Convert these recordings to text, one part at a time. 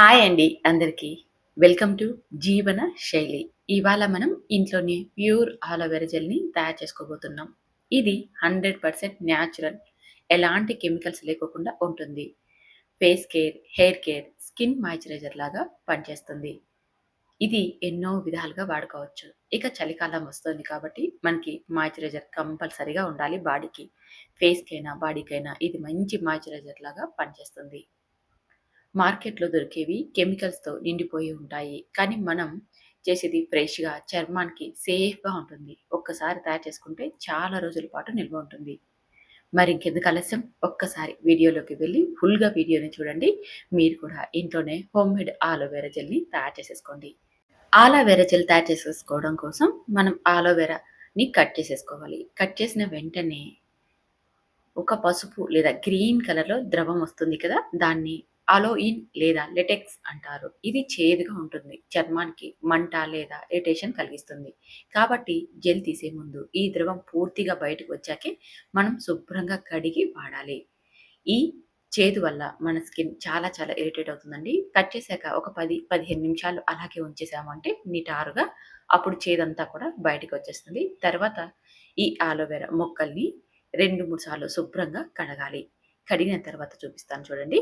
Hi అండి అందరికీ. Welcome to జీవన శైలి. ఇవాళ మనం ఇంట్లోనే ప్యూర్ ఆలోవెరా జెల్ని తయారు చేసుకోబోతున్నాం. ఇది హండ్రెడ్ పర్సెంట్ న్యాచురల్. ఎలాంటి కెమికల్స్ లేకోకుండా ఉంటుంది. Face care hair care skin moisturiser లాగా పనిచేస్తుంది. ఇది ఎన్నో విధాలుగా వాడుకోవచ్చు. ఇక చలికాలం వస్తుంది కాబట్టి మనకి మాయిశ్చరైజర్ కంపల్సరీగా ఉండాలి బాడీకి. ఫేస్కైనా బాడీకైనా ఇది మంచి మాయిశ్చరైజర్ లాగా పనిచేస్తుంది. మార్కెట్లో దొరికేవి కెమికల్స్తో నిండిపోయి ఉంటాయి. కానీ మనం చేసేది ఫ్రెష్గా చర్మానికి సేఫ్గా ఉంటుంది. ఒక్కసారి తయారు చేసుకుంటే చాలా రోజుల పాటు నిల్వ ఉంటుంది. మరి ఇంకెందుకు ఆలస్యం? ఒక్కసారి వీడియోలోకి వెళ్ళి ఫుల్గా వీడియోని చూడండి. మీరు కూడా ఇంట్లోనే హోమ్ మేడ్ ఆలోవేరా జెల్ని తయారు చేసేసుకోండి. ఆలోవేరా జెల్ తయారు చేసేసుకోవడం కోసం మనం ఆలోవేరాని కట్ చేసేసుకోవాలి. కట్ చేసిన వెంటనే ఒక పసుపు లేదా గ్రీన్ కలర్లో ద్రవం వస్తుంది కదా దాన్ని అలోయిన్ లేదా లెటెక్స్ అంటారు. ఇది చేదుగా ఉంటుంది. చర్మానికి మంట లేదా ఇరిటేషన్ కలిగిస్తుంది. కాబట్టి జెల్ తీసే ముందు ఈ ద్రవం పూర్తిగా బయటకు వచ్చాకే మనం శుభ్రంగా కడిగి వాడాలి. ఈ చేదు వల్ల మన స్కిన్ చాలా చాలా ఇరిటేట్ అవుతుందండి. కట్ చేశాక ఒక పది పదిహేను నిమిషాలు అలాగే ఉంచేసామంటే నిటారుగా అప్పుడు చేదంతా కూడా బయటకు వచ్చేస్తుంది. తర్వాత ఈ ఆలోవెరా మొక్కల్ని రెండు మూడు సార్లు శుభ్రంగా కడగాలి. కడిగిన తర్వాత చూపిస్తాను చూడండి.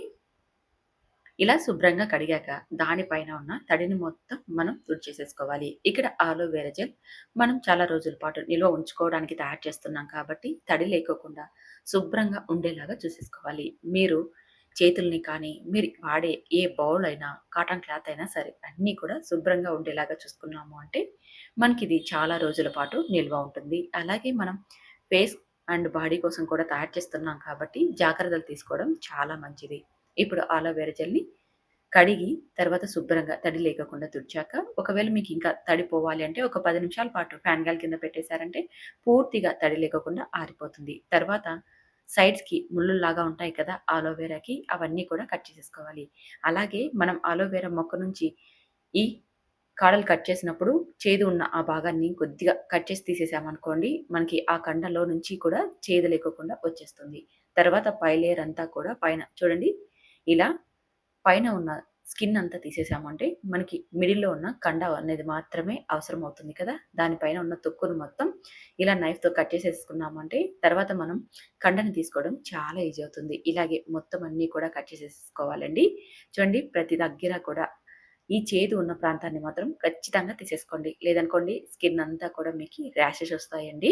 ఇలా శుభ్రంగా కడిగాక దానిపైన ఉన్న తడిని మొత్తం మనం తుడిచేసేసుకోవాలి ఇక్కడ ఆలోవేరా జెల్ మనం చాలా రోజుల పాటు నిల్వ ఉంచుకోవడానికి తయారు చేస్తున్నాం కాబట్టి తడి లేకోకుండా శుభ్రంగా ఉండేలాగా చూసేసుకోవాలి. మీరు చేతుల్ని కానీ మీరు వాడే ఏ బౌల్ అయినా కాటన్ క్లాత్ అయినా సరే అన్నీ కూడా శుభ్రంగా ఉండేలాగా చూసుకున్నాము అంటే మనకి ఇది చాలా రోజుల పాటు నిల్వ ఉంటుంది. అలాగే మనం ఫేస్ అండ్ బాడీ కోసం కూడా తయారు చేస్తున్నాం కాబట్టి జాగ్రత్తలు తీసుకోవడం చాలా మంచిది. ఇప్పుడు ఆలోవేరా జెల్ని కడిగి తర్వాత శుభ్రంగా తడి లేకుండా తుడిచాక ఒకవేళ మీకు ఇంకా తడి పోవాలి అంటే ఒక పది నిమిషాల పాటు ఫ్యాన్ గాల్ కింద పెట్టేశారంటే పూర్తిగా తడి లేకుండా ఆరిపోతుంది. తర్వాత సైడ్స్కి ముళ్ళులాగా ఉంటాయి కదా ఆలోవేరాకి అవన్నీ కూడా కట్ చేసేసుకోవాలి. అలాగే మనం ఆలోవేరా మొక్క నుంచి ఈ కాడలు కట్ చేసినప్పుడు చేదు ఉన్న ఆ భాగాన్ని కొద్దిగా కట్ చేసి తీసేసామనుకోండి మనకి ఆ కండలో నుంచి కూడా చేదు లేకోకుండా వచ్చేస్తుంది. తర్వాత పై లేయర్ అంతా కూడా పైన చూడండి ఇలా పైన ఉన్న స్కిన్ అంతా తీసేసామంటే మనకి మిడిల్లో ఉన్న కండ అనేది మాత్రమే అవసరం అవుతుంది కదా? దానిపైన ఉన్న తొక్కును మొత్తం ఇలా నైఫ్తో కట్ చేసేసుకున్నామంటే తర్వాత మనం కండని తీసుకోవడం చాలా ఈజీ అవుతుంది. ఇలాగే మొత్తం అన్నీ కూడా కట్ చేసేసుకోవాలండి. చూడండి ప్రతి దగ్గర కూడా ఈ చేదు ఉన్న ప్రాంతాన్ని మాత్రం ఖచ్చితంగా తీసేసుకోండి. లేదనుకోండి స్కిన్ అంతా కూడా మీకు ర్యాషెస్ వస్తాయండి.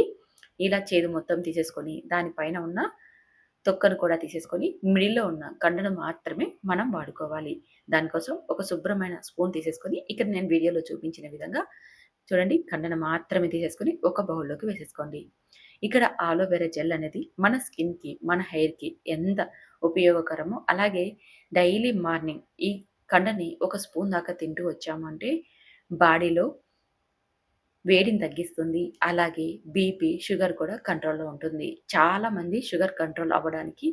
ఇలా చేదు మొత్తం తీసేసుకొని దానిపైన ఉన్న తొక్కను కూడా తీసేసుకొని మిడిల్లో ఉన్న కండను మాత్రమే మనం వాడుకోవాలి. దానికోసం ఒక శుభ్రమైన స్పూన్ తీసేసుకొని ఇక్కడ నేను వీడియోలో చూపించిన విధంగా చూడండి కండను మాత్రమే తీసేసుకొని ఒక బౌల్లోకి వేసేసుకోండి. ఇక్కడ ఆలోవెరా జెల్ అనేది మన స్కిన్కి మన హెయిర్కి ఎంత ఉపయోగకరమో అలాగే డైలీ మార్నింగ్ ఈ కండని ఒక స్పూన్ దాకా తింటూ వచ్చామంటే బాడీలో వేడిని తగ్గిస్తుంది. అలాగే బీపీ షుగర్ కూడా కంట్రోల్లో ఉంటుంది. చాలామంది షుగర్ కంట్రోల్ అవ్వడానికి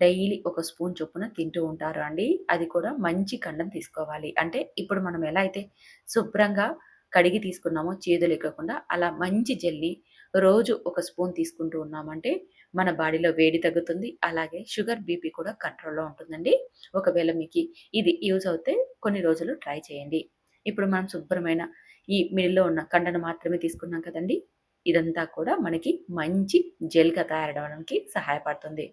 డైలీ ఒక స్పూన్ చొప్పున తింటూ ఉంటారు అండి. అది కూడా మంచి కండం తీసుకోవాలి. అంటే ఇప్పుడు మనం ఎలా అయితే శుభ్రంగా కడిగి తీసుకున్నామో చేదు ఎక్కకుండా అలా మంచి జెల్ని రోజు ఒక స్పూన్ తీసుకుంటూ ఉన్నామంటే మన బాడీలో వేడి తగ్గుతుంది. అలాగే షుగర్ బీపీ కూడా కంట్రోల్లో ఉంటుందండి. ఒకవేళ మీకు ఇది యూజ్ అవుతే కొన్ని రోజులు ట్రై చేయండి. ఇప్పుడు మనం శుభ్రమైన ఈ మిడిల్లో ఉన్న కండను మాత్రమే తీసుకున్నాం కదండి. ఇదంతా కూడా మనకి మంచి జెల్గా తయారవడానికి సహాయపడుతుంది.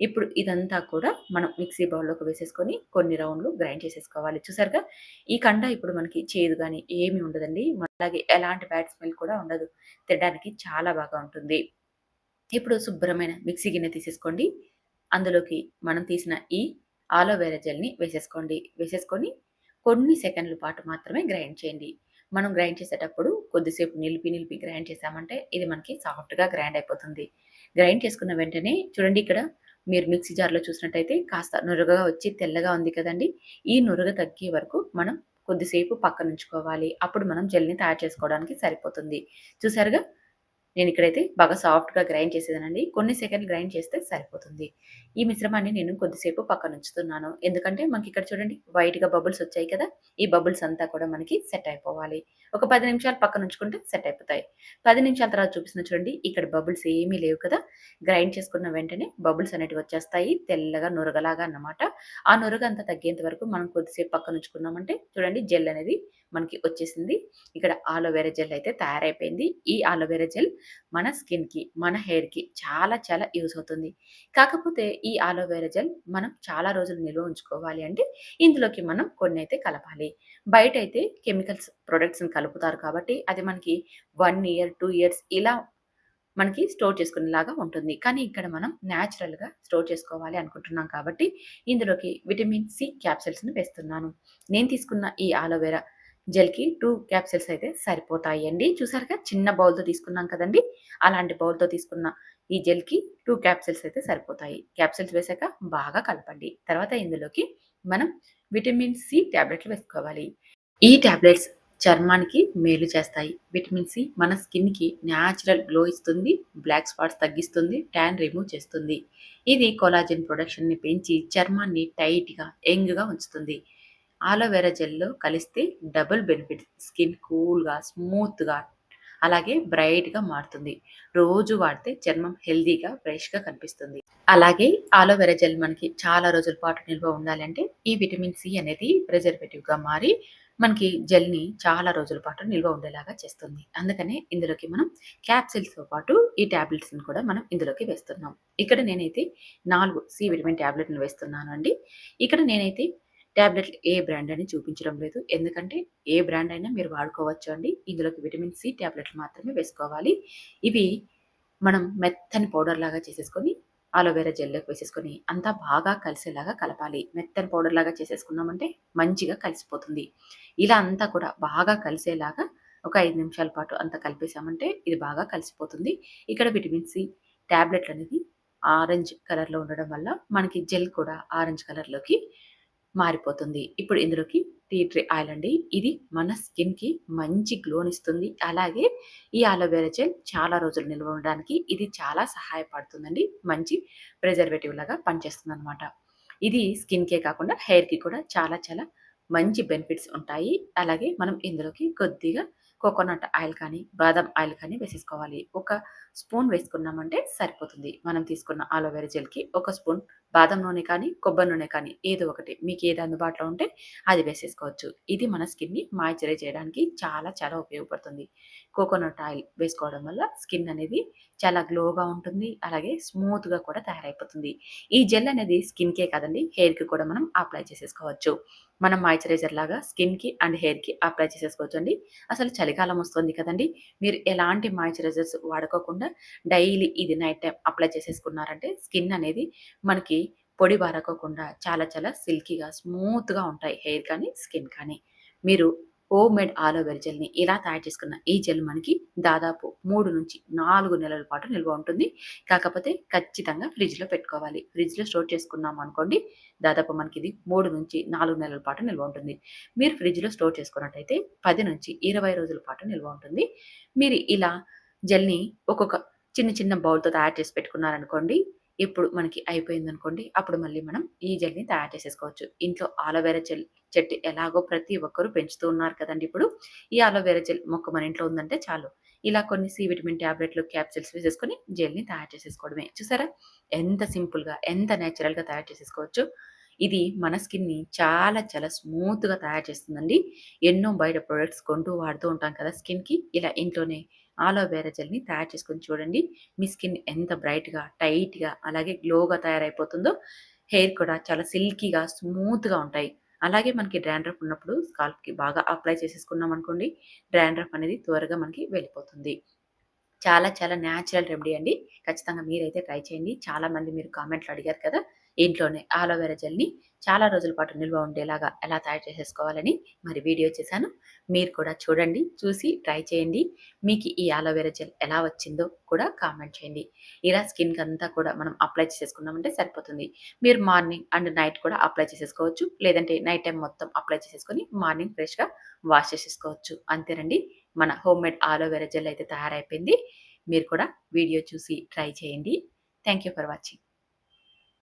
ఇప్పుడు ఇదంతా కూడా మనం మిక్సీ బౌల్లోకి వేసేసుకొని కొన్ని రౌండ్లు గ్రైండ్ చేసేసుకోవాలి. చూసారుగా? ఈ కండ ఇప్పుడు మనకి చేదు కానీ ఏమి ఉండదండి. అలాగే ఎలాంటి బ్యాడ్ స్మెల్ కూడా ఉండదు. తినడానికి చాలా బాగా ఉంటుంది. ఇప్పుడు శుభ్రమైన మిక్సీ గిన్నె తీసేసుకోండి. అందులోకి మనం తీసిన ఈ ఆలోవేరా జెల్ని వేసేసుకోండి. వేసేసుకొని కొన్ని సెకండ్ల పాటు మాత్రమే గ్రైండ్ చేయండి. మనం గ్రైండ్ చేసేటప్పుడు కొద్దిసేపు నిలిపి నిలిపి గ్రైండ్ చేసామంటే ఇది మనకి సాఫ్ట్గా గ్రైండ్ అయిపోతుంది. గ్రైండ్ చేసుకున్న వెంటనే చూడండి ఇక్కడ మీరు మిక్సీ జార్లో చూసినట్టయితే కాస్త నురగగా వచ్చి తెల్లగా ఉంది కదండి. ఈ నురగ తగ్గే వరకు మనం కొద్దిసేపు పక్కన ఉంచుకోవాలి అప్పుడు మనం జెల్ని తయారు చేసుకోవడానికి సరిపోతుంది. చూసారుగా? నేను ఇక్కడైతే బాగా సాఫ్ట్‌గా గ్రైండ్ చేసేదానండి. కొన్ని సెకండ్‌లు గ్రైండ్ చేస్తే సరిపోతుంది. ఈ మిశ్రమాన్ని నేను కొద్దిసేపు పక్కన ఉంచుతున్నాను. ఎందుకంటే మనకి ఇక్కడ చూడండి వైట్‌గా బబుల్స్ వచ్చాయి కదా! ఈ బబుల్స్ అంతా కూడా మనకి సెట్ అయిపోవాలి. ఒక పది నిమిషాలు పక్కన ఉంచుకుంటే సెట్ అయిపోతాయి. పది నిమిషాల తర్వాత చూపిస్తున్న చూడండి ఇక్కడ బబుల్స్ ఏమీ లేవు కదా! గ్రైండ్ చేసుకున్న వెంటనే బబుల్స్ అనేటివి వచ్చేస్తాయి. తెల్లగా నురగలాగా అన్నమాట. ఆ నురగ అంతా తగ్గేంత వరకు మనం కొద్దిసేపు పక్కన ఉంచుకున్నామంటే చూడండి జెల్ అనేది మనకి వచ్చేసింది. ఇక్కడ ఆలోవెరా జెల్ అయితే తయారైపోయింది. ఈ ఆలోవెరా జెల్ మన స్కిన్‌కి, మన హెయిర్‌కి చాలా చాలా యూజ్ అవుతుంది. కాకపోతే ఈ ఆలోవెరా జెల్ మనం చాలా రోజులు నిల్వ ఉంచుకోవాలి అంటే ఇందులోకి మనం కొన్ని అయితే కలపాలి. బయట అయితే కెమికల్స్ ప్రొడక్ట్స్‌ని కలుపుతారు కాబట్టి అది మనకి వన్ ఇయర్, టూ ఇయర్స్ ఇలా మనకి స్టోర్ చేసుకునేలాగా ఉంటుంది. కానీ ఇక్కడ మనం న్యాచురల్‌గా స్టోర్ చేసుకోవాలి అనుకుంటున్నాం కాబట్టి ఇందులోకి విటమిన్ సి క్యాప్సిల్స్ని వేస్తున్నాను. నేను తీసుకున్న ఈ ఆలోవెరా జెల్‌కి టూ క్యాప్సిల్స్ అయితే సరిపోతాయి అండి చూసారుగా చిన్న బౌల్‌తో తీసుకున్నాం కదండి అలాంటి బౌల్‌తో తీసుకున్న ఈ జెల్‌కి టూ క్యాప్సిల్స్ అయితే సరిపోతాయి. క్యాప్సిల్స్ వేసాక బాగా కలపండి. తర్వాత ఇందులోకి మనం విటమిన్ సి ట్యాబ్లెట్లు వేసుకోవాలి. ఈ టాబ్లెట్స్ చర్మానికి మేలు చేస్తాయి. విటమిన్ సి మన స్కిన్‌కి న్యాచురల్ గ్లో ఇస్తుంది. బ్లాక్ స్పాట్స్ తగ్గిస్తుంది. ట్యాన్ రిమూవ్ చేస్తుంది. ఇది కొలాజన్ ప్రొడక్షన్‌ని పెంచి చర్మాన్ని టైట్‌గా, యంగ్‌గా ఉంచుతుంది. ఆలోవెరా జెల్‌లో కలిస్తే డబుల్ బెనిఫిట్ స్కిన్ కూల్‌గా, స్మూత్‌గా అలాగే బ్రైట్‌గా మారుతుంది. రోజు వాడితే చర్మం హెల్తీగా, ఫ్రెష్‌గా కనిపిస్తుంది. అలాగే ఆలోవెరా జెల్ మనకి చాలా రోజుల పాటు నిల్వ ఉండాలంటే ఈ విటమిన్ సి అనేది ప్రిజర్వేటివ్‌గా మారి మనకి జెల్‌ని చాలా రోజుల పాటు నిల్వ ఉండేలాగా చేస్తుంది. అందుకనే ఇందులోకి మనం క్యాప్సిల్స్తో పాటు ఈ ట్యాబ్లెట్స్ని కూడా మనం ఇందులోకి వేస్తున్నాం. ఇక్కడ నేనైతే నాలుగు సి విటమిన్ టాబ్లెట్స్ వేస్తున్నాను అండి ఇక్కడ నేనైతే ట్యాబ్లెట్లు ఏ బ్రాండ్ అని చూపించడం లేదు. ఎందుకంటే ఏ బ్రాండ్ అయినా మీరు వాడుకోవచ్చు అండి. ఇందులోకి విటమిన్ సి టాబ్లెట్లు మాత్రమే వేసుకోవాలి. ఇవి మనం మెత్తని పౌడర్ లాగా చేసేసుకొని ఆలోవేరా జెల్‌లోకి వేసేసుకొని అంతా బాగా కలిసేలాగా కలపాలి. మెత్తని పౌడర్ లాగా చేసేసుకున్నామంటే మంచిగా కలిసిపోతుంది. ఇలా అంతా కూడా బాగా కలిసేలాగా ఒక ఐదు నిమిషాల పాటు అంతా కలిపేసామంటే ఇది బాగా కలిసిపోతుంది. ఇక్కడ విటమిన్ సి టాబ్లెట్లనేది ఆరెంజ్ కలర్‌లో ఉండడం వల్ల మనకి జెల్ కూడా ఆరెంజ్ కలర్‌లోకి మారిపోతుంది. ఇప్పుడు ఇందులోకి టీ ట్రీ ఆయిల్ అండి. ఇది మన స్కిన్‌కి మంచి గ్లోనిస్తుంది. అలాగే ఈ ఆలోవేరా జెల్ చాలా రోజులు నిల్వ ఉండడానికి ఇది చాలా సహాయపడుతుందండి. మంచి ప్రిజర్వేటివ్ లాగా పనిచేస్తుంది అనమాట ఇది స్కిన్‌కే కాకుండా హెయిర్‌కి కూడా చాలా చాలా మంచి బెనిఫిట్స్ ఉంటాయి. అలాగే మనం ఇందులోకి కొద్దిగా కోకోనట్ ఆయిల్ కానీ, బాదం ఆయిల్ కానీ వేసేసుకోవాలి. ఒక స్పూన్ వేసుకున్నామంటే సరిపోతుంది. మనం తీసుకున్న ఆలోవెరా జెల్‌కి ఒక స్పూన్ బాదం నూనె కానీ, కొబ్బరి నూనె కానీ ఏదో ఒకటి మీకు ఏది అందుబాటులో ఉంటే అది వేసేసుకోవచ్చు. ఇది మన స్కిన్‌ని మాయిశ్చరైజ్ చేయడానికి చాలా చాలా ఉపయోగపడుతుంది. కోకోనట్ ఆయిల్ వేసుకోవడం వల్ల స్కిన్ అనేది చాలా గ్లోగా ఉంటుంది. అలాగే స్మూత్‌గా కూడా తయారైపోతుంది. ఈ జెల్ అనేది స్కిన్‌కే కాదండి హెయిర్‌కి కూడా మనం అప్లై చేసేసుకోవచ్చు. మనం మాయిశ్చరైజర్ లాగా స్కిన్‌కి అండ్ హెయిర్‌కి అప్లై చేసేసుకోవచ్చండి. అసలు చలికాలం వస్తుంది కదండీ! మీరు ఎలాంటి మాయిశ్చరైజర్స్ వాడుకోకుండా డైలీ ఇది నైట్ టైం అప్లై చేసేసుకున్నారంటే స్కిన్ అనేది మనకి పొడి బారకోకుండా చాలా చాలా సిల్కీగా, స్మూత్‌గా ఉంటాయి హెయిర్ కానీ, స్కిన్ కానీ. మీరు హోమ్ మేడ్ ఆలోవెరా జెల్‌ని ఇలా తయారు చేసుకున్న ఈ జెల్ మనకి దాదాపు 3-4 నెలల పాటు నిల్వ ఉంటుంది. కాకపోతే ఖచ్చితంగా ఫ్రిడ్జ్‌లో పెట్టుకోవాలి. ఫ్రిడ్జ్‌లో స్టోర్ చేసుకున్నాం అనుకోండి దాదాపు మనకి ఇది 3-4 నెలల పాటు నిల్వ ఉంటుంది. మీరు ఫ్రిడ్జ్‌లో స్టోర్ చేసుకున్నట్టయితే 10-20 రోజుల పాటు నిల్వ ఉంటుంది. మీరు ఇలా జెల్‌ని ఒక్కొక్క చిన్న చిన్న బౌల్‌తో తయారు చేసి పెట్టుకున్నారనుకోండి ఇప్పుడు మనకి అయిపోయిందనుకోండి అప్పుడు మళ్ళీ మనం ఈ జెల్‌ని తయారు చేసేసుకోవచ్చు. ఇంట్లో ఆలోవేరా జెల్ చెట్టు ఎలాగో ప్రతి ఒక్కరు పెంచుతూ ఉన్నారు కదండీ ఇప్పుడు. ఈ ఆలోవేరా జెల్ మొక్క మన ఇంట్లో ఉందంటే చాలు. ఇలా కొన్ని సి విటమిన్ టాబ్లెట్లు, క్యాప్సిల్స్ వేసేసుకొని జెల్‌ని తయారు చేసేసుకోవడమే. చూసారా? ఎంత సింపుల్‌గా, ఎంత న్యాచురల్గా తయారు చేసేసుకోవచ్చు ఇది మన స్కిన్‌ని చాలా చాలా స్మూత్‌గా తయారు చేస్తుందండి. ఎన్నో బయట ప్రొడక్ట్స్ కొంటూ వాడుతూ ఉంటాం కదా స్కిన్‌కి. ఇలా ఇంట్లోనే ఆలోవేరా జెల్‌ని తయారు చేసుకొని చూడండి. మీ స్కిన్ ఎంత బ్రైట్‌గా, టైట్‌గా అలాగే గ్లోగా తయారైపోతుందో హెయిర్ కూడా చాలా సిల్కీగా, స్మూత్‌గా ఉంటాయి. అలాగే మనకి డ్రాండ్రఫ్ ఉన్నప్పుడు స్కాల్ప్‌కి బాగా అప్లై చేసేసుకున్నాం అనుకోండి డ్రాండ్రఫ్ అనేది త్వరగా మనకి వెళ్ళిపోతుంది. చాలా చాలా న్యాచురల్ రెమెడీ అండి. ఖచ్చితంగా మీరైతే ట్రై చేయండి. చాలామంది మీరు కామెంట్‌లో అడిగారు కదా! ఇంట్లోనే ఆలోవెరా జెల్‌ని చాలా రోజుల పాటు నిల్వ ఉండేలాగా ఎలా తయారు చేసేసుకోవాలని మరి వీడియో చేశాను. మీరు కూడా చూడండి. చూసి ట్రై చేయండి. మీకు ఈ ఆలోవెరా జెల్ ఎలా వచ్చిందో కూడా కామెంట్ చేయండి. ఇలా స్కిన్కి అంతా కూడా మనం అప్లై చేసేసుకున్నామంటే సరిపోతుంది. మీరు మార్నింగ్ అండ్ నైట్ కూడా అప్లై చేసేసుకోవచ్చు. లేదంటే నైట్ టైం మొత్తం అప్లై చేసేసుకొని మార్నింగ్ ఫ్రెష్‌గా వాష్ చేసేసుకోవచ్చు. అంతేనండి. మన హోమ్ మేడ్ ఆలోవెరా జెల్ అయితే తయారైపోయింది. మీరు కూడా వీడియో చూసి ట్రై చేయండి థ్యాంక్ యూ ఫర్ వాచింగ్